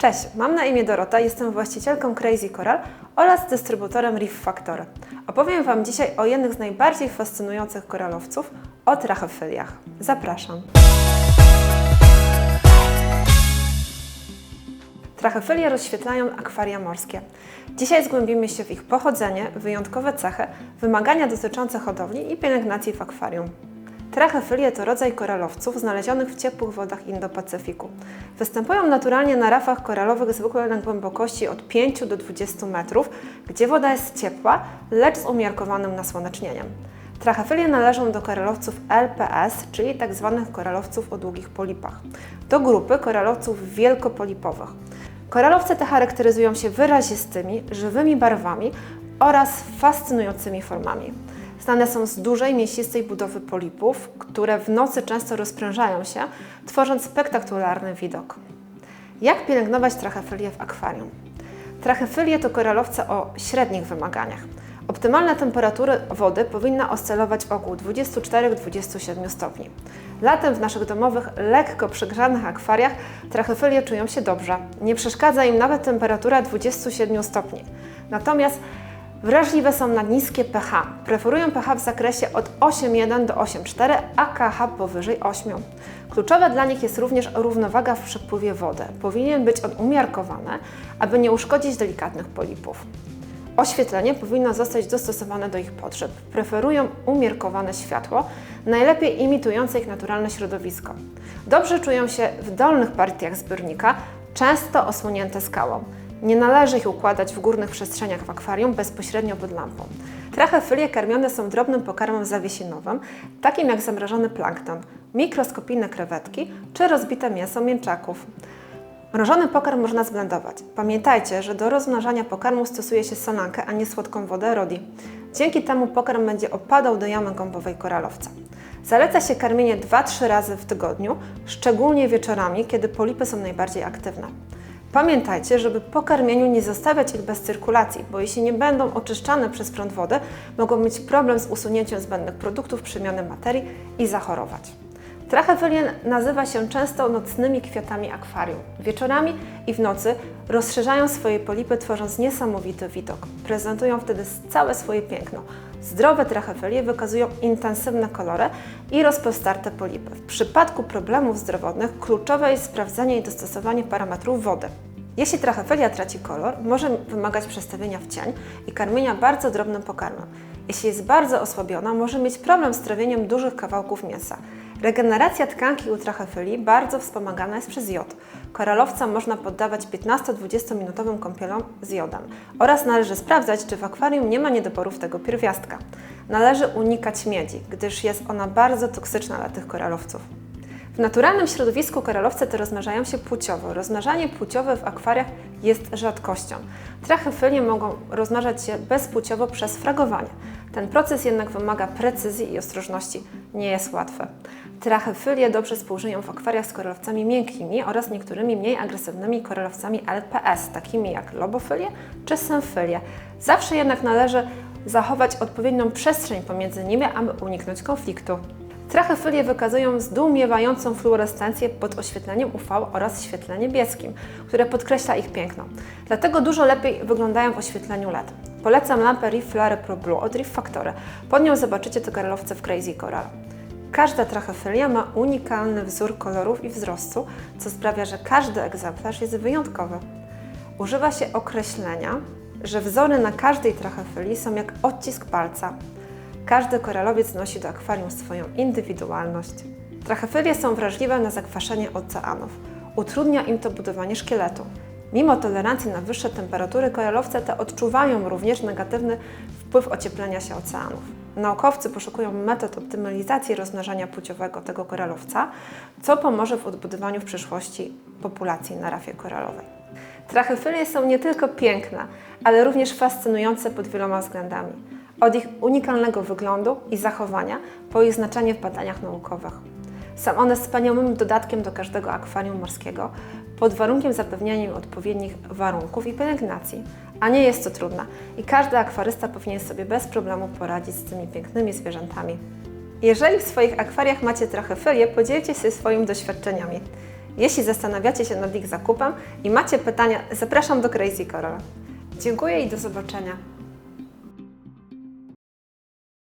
Cześć, mam na imię Dorota, jestem właścicielką Crazy Coral oraz dystrybutorem Reef Factory. Opowiem Wam dzisiaj o jednych z najbardziej fascynujących koralowców, o trachyfyliach. Zapraszam. Trachyfilie rozświetlają akwaria morskie. Dzisiaj zgłębimy się w ich pochodzenie, wyjątkowe cechy, wymagania dotyczące hodowli i pielęgnacji w akwarium. Trachyfilie to rodzaj koralowców znalezionych w ciepłych wodach Indo-Pacyfiku. Występują naturalnie na rafach koralowych zwykle na głębokości od 5 do 20 metrów, gdzie woda jest ciepła, lecz z umiarkowanym nasłonecznieniem. Trachyfilie należą do koralowców LPS, czyli tzw. koralowców o długich polipach. Do grupy koralowców wielkopolipowych. Koralowce te charakteryzują się wyrazistymi, żywymi barwami oraz fascynującymi formami. Znane są z dużej, mięsistej budowy polipów, które w nocy często rozprężają się, tworząc spektakularny widok. Jak pielęgnować trachyfilię w akwarium? Trachyfilie to koralowce o średnich wymaganiach. Optymalna temperatura wody powinna oscylować wokół 24-27 stopni. Latem w naszych domowych, lekko przegrzanych akwariach trachyfilie czują się dobrze. Nie przeszkadza im nawet temperatura 27 stopni. Natomiast Wrażliwe są na niskie pH. Preferują pH w zakresie od 8,1 do 8,4, a KH powyżej 8. Kluczowe dla nich jest również równowaga w przepływie wody. Powinien być on umiarkowany, aby nie uszkodzić delikatnych polipów. Oświetlenie powinno zostać dostosowane do ich potrzeb. Preferują umiarkowane światło, najlepiej imitujące ich naturalne środowisko. Dobrze czują się w dolnych partiach zbiornika, często osłonięte skałą. Nie należy ich układać w górnych przestrzeniach w akwarium bezpośrednio pod lampą. Trachyfilie karmione są drobnym pokarmem zawiesinowym, takim jak zamrażony plankton, mikroskopijne krewetki czy rozbite mięso mięczaków. Mrożony pokarm można zblendować. Pamiętajcie, że do rozmnażania pokarmu stosuje się solankę, a nie słodką wodę Rodi. Dzięki temu pokarm będzie opadał do jamy gąbowej koralowca. Zaleca się karmienie 2-3 razy w tygodniu, szczególnie wieczorami, kiedy polipy są najbardziej aktywne. Pamiętajcie, żeby po karmieniu nie zostawiać ich bez cyrkulacji, bo jeśli nie będą oczyszczane przez prąd wody, mogą mieć problem z usunięciem zbędnych produktów, przemiany materii i zachorować. Trachyfilien nazywa się często nocnymi kwiatami akwarium. Wieczorami i w nocy rozszerzają swoje polipy, tworząc niesamowity widok. Prezentują wtedy całe swoje piękno. Zdrowe trachyfilie wykazują intensywne kolory i rozpostarte polipy. W przypadku problemów zdrowotnych kluczowe jest sprawdzenie i dostosowanie parametrów wody. Jeśli trachyfilia traci kolor, może wymagać przestawienia w cień i karmienia bardzo drobnym pokarmem. Jeśli jest bardzo osłabiona, może mieć problem z trawieniem dużych kawałków mięsa. Regeneracja tkanki u trachyfilii bardzo wspomagana jest przez jod. Koralowca można poddawać 15-20 minutowym kąpielom z jodem oraz należy sprawdzać, czy w akwarium nie ma niedoborów tego pierwiastka. Należy unikać miedzi, gdyż jest ona bardzo toksyczna dla tych koralowców. W naturalnym środowisku koralowce te rozmnażają się płciowo. Rozmnażanie płciowe w akwariach jest rzadkością. Trachyfilie mogą rozmnażać się bezpłciowo przez fragowanie. Ten proces jednak wymaga precyzji i ostrożności. Nie jest łatwy. Trachyfilie dobrze współżyją w akwariach z koralowcami miękkimi oraz niektórymi mniej agresywnymi koralowcami LPS, takimi jak lobofilie czy symfilie. Zawsze jednak należy zachować odpowiednią przestrzeń pomiędzy nimi, aby uniknąć konfliktu. Trachyfilie wykazują zdumiewającą fluorescencję pod oświetleniem UV oraz świetle niebieskim, które podkreśla ich piękno. Dlatego dużo lepiej wyglądają w oświetleniu LED. Polecam lampę Reef Flare Pro Blue od Reef Factory. Pod nią zobaczycie te koralowce w Crazy Coral. Każda trachyfilia ma unikalny wzór kolorów i wzrostu, co sprawia, że każdy egzemplarz jest wyjątkowy. Używa się określenia, że wzory na każdej trachyfilii są jak odcisk palca. Każdy koralowiec nosi do akwarium swoją indywidualność. Trachyfilie są wrażliwe na zakwaszenie oceanów. Utrudnia im to budowanie szkieletu. Mimo tolerancji na wyższe temperatury, koralowce te odczuwają również negatywny wpływ ocieplenia się oceanów. Naukowcy poszukują metod optymalizacji rozmnażania płciowego tego koralowca, co pomoże w odbudowaniu w przyszłości populacji na rafie koralowej. Trachyfilie są nie tylko piękne, ale również fascynujące pod wieloma względami. Od ich unikalnego wyglądu i zachowania po ich znaczenie w badaniach naukowych. Są one wspaniałym dodatkiem do każdego akwarium morskiego, pod warunkiem zapewniania im odpowiednich warunków i pielęgnacji. A nie jest to trudne i każdy akwarysta powinien sobie bez problemu poradzić z tymi pięknymi zwierzętami. Jeżeli w swoich akwariach macie trochę filię, podzielcie się swoimi doświadczeniami. Jeśli zastanawiacie się nad ich zakupem i macie pytania, zapraszam do Crazy Coral. Dziękuję i do zobaczenia.